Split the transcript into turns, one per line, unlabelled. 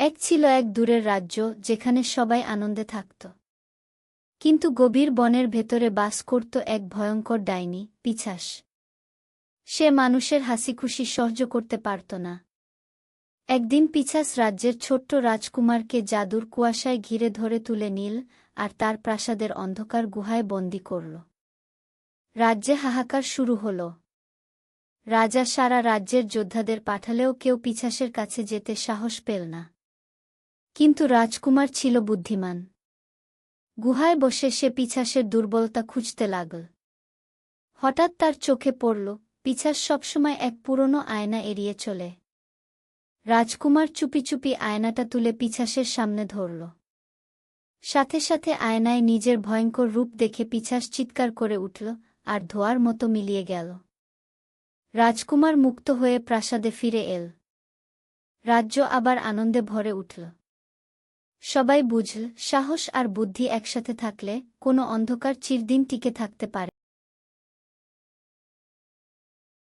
এক ছিল এক দূরের রাজ্য যেখানে সবাই আনন্দে থাকত। কিন্তু গভীর বনের ভেতরে বাস করত এক ভয়ঙ্কর ডাইনি, পিছাস। সে মানুষের হাসি খুশি সহ্য করতে পারত না। একদিন পিছাস রাজ্যের ছোট্ট রাজকুমারকে জাদুর কুয়াশায় ঘিরে ধরে তুলে নীল আর তার প্রাসাদের অন্ধকার গুহায় বন্দি করল। রাজ্যে হাহাকার শুরু হল। রাজা সারা রাজ্যের যোদ্ধাদের পাঠালেও কেউ পিছাসের কাছে যেতে সাহস পেল না। কিন্তু রাজকুমার ছিল বুদ্ধিমান। গুহায় বসে সে পিছাসের দুর্বলতা খুঁজতে লাগল। হঠাৎ তার চোখে পড়ল, পিছাস সবসময় এক পুরনো আয়না এড়িয়ে চলে। রাজকুমার চুপি চুপি আয়নাটা তুলে পিছাসের সামনে ধরল। সাথে সাথে আয়নায় নিজের ভয়ঙ্কর রূপ দেখে পিছাস চিৎকার করে উঠল আর ধোয়ার মতো মিলিয়ে গেল। রাজকুমার মুক্ত হয়ে প্রাসাদে ফিরে এল। রাজ্য আবার আনন্দে ভরে উঠল। সবাই বুঝল সাহস আর বুদ্ধি একসাথে থাকলে কোনো অন্ধকার চিরদিন টিকে থাকতে পারে।